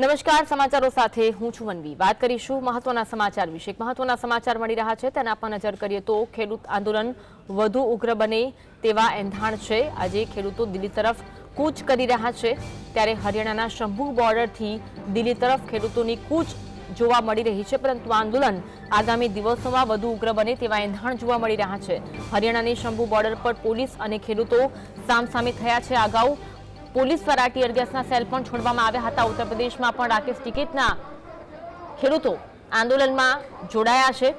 નમસ્કાર, સમાચારો સાથે હું છું વનવી. વાત કરીશું મહત્વના સમાચાર વિશે. મહત્વના સમાચાર મળી રહ્યા છે. તેના પર નજર કરીએ તો ખેડૂત આંદોલન વધુ ઉગ્ર બને તેવા એંધાણ છે. આજે ખેડૂતો દિલ્હી તરફ કૂચ કરી રહ્યા છે. ત્યારે હરિયાણાના શંભુ બોર્ડરથી દિલ્હી તરફ ખેડૂતોની કૂચ જોવા મળી રહી છે. પરંતુ આંદોલન આગામી દિવસોમાં વધુ ઉગ્ર બને તેવા એંધાણ જોવા મળી રહ્યા છે. હરિયાણાની શંભુ બોર્ડર પર પોલીસ અને ખેડૂતો સામસામે થયા છે. અગાઉ પોલીસ દ્વારા ટીયરગેસના સેલ પણ છોડવામાં આવ્યા હતા. ઉત્તર પ્રદેશમાં પણ રાકેશ ટિકિટના ખેડૂતો આંદોલનમાં જોડાયા છે.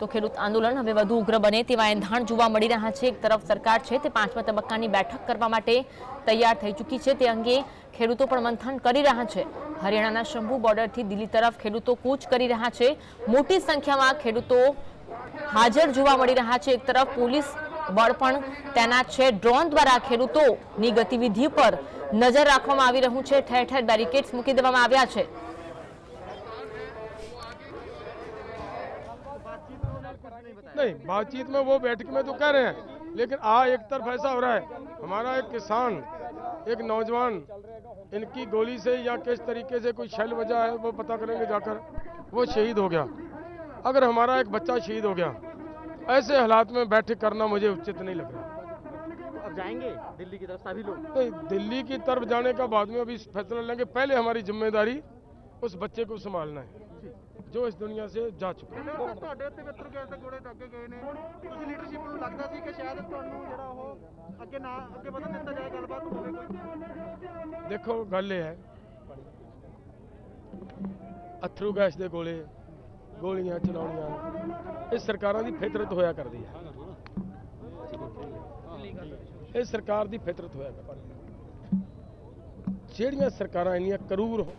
તો ખેડૂત આંદોલન હવે વધુ ઉગ્ર બને તેવા એંધાણ જોવા મળી રહ્યા છે. એક તરફ સરકાર છે તે પાંચમા તબક્કાની બેઠક કરવા માટે તૈયાર થઈ ચૂકી છે. તે અંગે ખેડૂતો પણ મંથન કરી રહ્યા છે. હરિયાણાના શંભુ બોર્ડરથી દિલ્હી તરફ ખેડૂતો કૂચ કરી રહ્યા છે. મોટી સંખ્યામાં ખેડૂતો હાજર જોવા મળી રહ્યા છે. એક તરફ પોલીસ બળ પણ તેના છે ડ્રોન દ્વારા ખેડૂતોની ગતિવિધિ પર નજર રાખવામાં આવી રહ્યું છે ઠેર ઠેર બેરિકેડ્સ મૂકી દેવામાં આવ્યા છે नहीं बातचीत में वो बैठक में तो कह रहे हैं लेकिन आ एक तरफ ऐसा हो रहा है हमारा एक किसान एक नौजवान इनकी गोली से या किस तरीके से कोई शैल बजा है वो पता करेंगे जाकर वो शहीद हो गया अगर हमारा एक बच्चा शहीद हो गया ऐसे हालात में बैठक करना मुझे उचित नहीं लग रहा अब जाएंगे दिल्ली की तरफ सभी लोग नहीं दिल्ली की तरफ जाने का बाद में अभी फैसला लेंगे पहले हमारी जिम्मेदारी उस बच्चे को संभालना है जो इस दुनिया से जा चुका है ਤੁਹਾਡੇ ਉੱਤੇ ਮਿੱਤਰ ਗੈਸ ਦੇ ਗੋਲੇ ਦਾਗੇ ਗਏ ਨੇ ਤੁਸੀਂ ਲੀਡਰਸ਼ਿਪ ਨੂੰ ਲੱਗਦਾ ਸੀ ਕਿ ਸ਼ਾਇਦ ਤੁਹਾਨੂੰ ਜਿਹੜਾ ਉਹ ਅੱਗੇ ਨਾ ਅੱਗੇ ਵਧਣ ਦਿੱਤਾ ਜਾਏ ਗੱਲਬਾਤ ਹੋਵੇ ਕੋਈ ਦੇਖੋ ਗੱਲ ਇਹ ਹੈ ਅਥਰੂ ਗੈਸ ਦੇ ਗੋਲੇ ਗੋਲੀਆਂ ਚਲਾਉਣੀਆਂ ਇਹ ਸਰਕਾਰਾਂ ਦੀ ਫਿਤਰਤ ਹੋਇਆ ਕਰਦੀ ਹੈ ਇਹ ਸਰਕਾਰ ਦੀ ਫਿਤਰਤ ਹੋਇਆ ਕਰਦੀ ਹੈ ਜਿਹੜੀਆਂ ਸਰਕਾਰਾਂ ਇੰਨੀਆਂ ਕਰੂਰ ਹੋ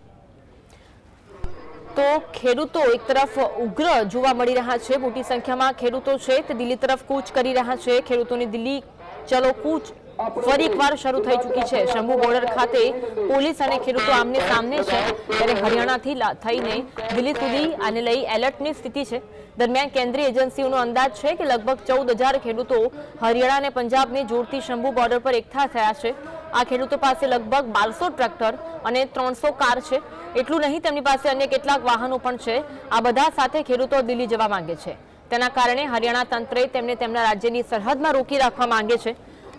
તો ખેડૂતો એક તરફ ઉગ્ર જોવા મળી રહ્યા છે મોટી સંખ્યામાં ખેડૂતો છે તે દિલ્હી તરફ કૂચ કરી રહ્યા છે ખેડૂતોની દિલ્હી ચલો કૂચ ફરી એકવાર શરૂ થઈ ચૂકી છે. શંભુ બોર્ડર ખાતે પોલીસ અને ખેડૂતો આમને સામને છે. ત્યારે હરિયાણાથી થઈને દિલ્હી સુધી આને લઈ એલર્ટની સ્થિતિ છે. દરમિયાન કેન્દ્રીય એજન્સીઓનો અંદાજ છે કે લગભગ ચૌદ હજાર ખેડૂતો હરિયાણા અને પંજાબને જોડતી શંભુ બોર્ડર પર એકઠા થયા છે. આ ખેડૂતો પાસે લગભગ બારસો ટ્રેક્ટર અને ત્રણસો કાર છે. એટલું નહીં તેમની પાસે અન્ય કેટલાક વાહનો પણ છે. આ બધા સાથે ખેડૂતો દિલ્હી જવા માંગે છે. તેના કારણે હરિયાણા તંત્રે તેમને તેમના રાજ્યની સરહદમાં રોકી રાખવા માંગે છે.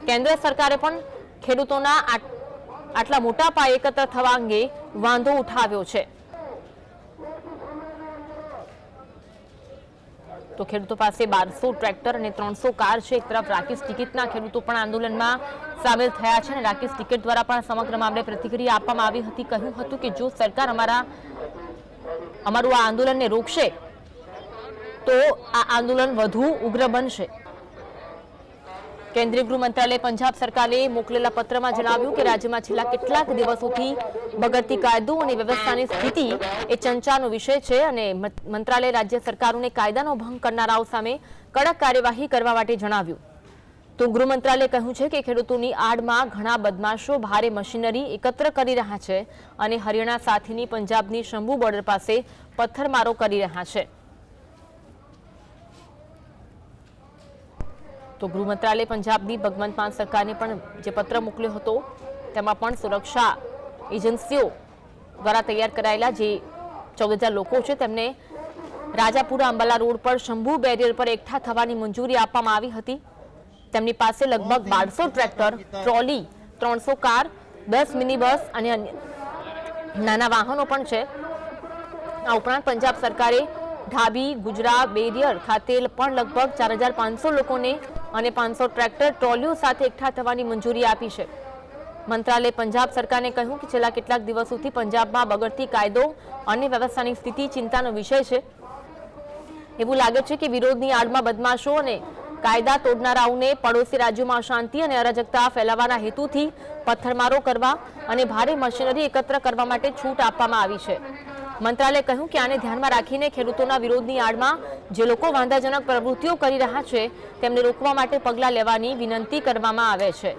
કેન્દ્ર સરકારે પણ ખેડૂતોના આટ- આટલા મોટા પાયે એકત્ર થવા અંગે વાંધો ઉઠાવ્યો છે. તો ખેડૂતો પાસે બારસો ટ્રેક્ટર અને ત્રણસો કાર છે. એક તરફ રાકેશ ટિકિટના ખેડૂતો પણ આંદોલનમાં સામેલ થયા છે અને રાકેશ ટિકિટ દ્વારા પણ સમગ્ર મામલે પ્રતિક્રિયા આપવામાં આવી હતી. કહ્યું હતું કે જો સરકાર અમારા, અમારું આ આંદોલનને રોકશે, તો આ આંદોલન વધુ ઉગ્ર બનશે. કેન્દ્રીય ગૃહ મંત્રાલય પંજાબ સરકારે મોકલેલા પત્રમાં જણાવ્યું કે રાજ્યમાં છેલ્લા કેટલાક દિવસોથી બગડતી કાયદો અને વ્યવસ્થાની સ્થિતિ એ ચર્ચાનો વિષય છે અને મત- મંત્રાલયે રાજ્ય સરકારોને કાયદાનો ભંગ કરનારાઓ સામે કડક કાર્યવાહી કરવા માટે જણાવ્યું. તો ગૃહ મંત્રાલયે કહ્યું છે કે ખેડૂતોની આડમાં ઘણા બદમાશો, ભારે મશીનરી એકત્ર કરી રહ્યા છે અને હરિયાણા સાથેની પંજાબની શંભુ બોર્ડર પાસે પથ્થરમારો કરી રહ્યા છે. તો ગૃહ મંત્રાલય પંજાબની ભગવંત માન સરકારને પણ જે પત્ર મોકલ્યો હતો, તેમાં પણ સુરક્ષા એજન્સીઓ દ્વારા તૈયાર કરાયેલા જે ચૌદ હજાર લોકો છે, તેમને રાજાપુરા અંબાલા રોડ પર શંભુ બેરિયર પર એકઠા થવાની મંજૂરી આપવામાં આવી હતી. તેમની પાસે લગભગ બારસો ટ્રેક્ટર, ટ્રોલી, ત્રણસો કાર, દસ મિની બસ અને નાના વાહનો પણ છે. આ ઉપરાંત પંજાબ સરકારે ઢાબી ગુજરાત બેરિયર ખાતે પણ લગભગ ચાર હજાર પાંચસો લોકોને અને પાંચસો ટ્રેક્ટર ટ્રોલીઓ સાથે એકઠા થવાની મંજૂરી આપી છે. મંત્રાલયે પંજાબ સરકારને કહ્યું કે છેલ્લા કેટલાક દિવસોથી પંજાબમાં બગડતી કાયદો અને વ્યવસ્થાની સ્થિતિ ચિંતાનો વિષય છે. એવું લાગે છે કે વિરોધની આડમાં બદમાશો અને કાયદા તોડનારાઓને પડોશી રાજ્યોમાં શાંતિ અને અરાજકતા ફેલાવવાના હેતુથી પથ્થરમારો કરવા અને ભારે મશીનરી એકત્ર કરવા માટે છૂટ આપવામાં આવી છે. મંત્રાલયે કહ્યું કે આને ધ્યાનમાં રાખીને ખેડૂતોના વિરોધની આડમાં જે લોકો વાંધાજનક પ્રવૃત્તિઓ કરી રહ્યા છે, તેમને રોકવા માટે પગલાં લેવાની વિનંતી કરવામાં આવે છે.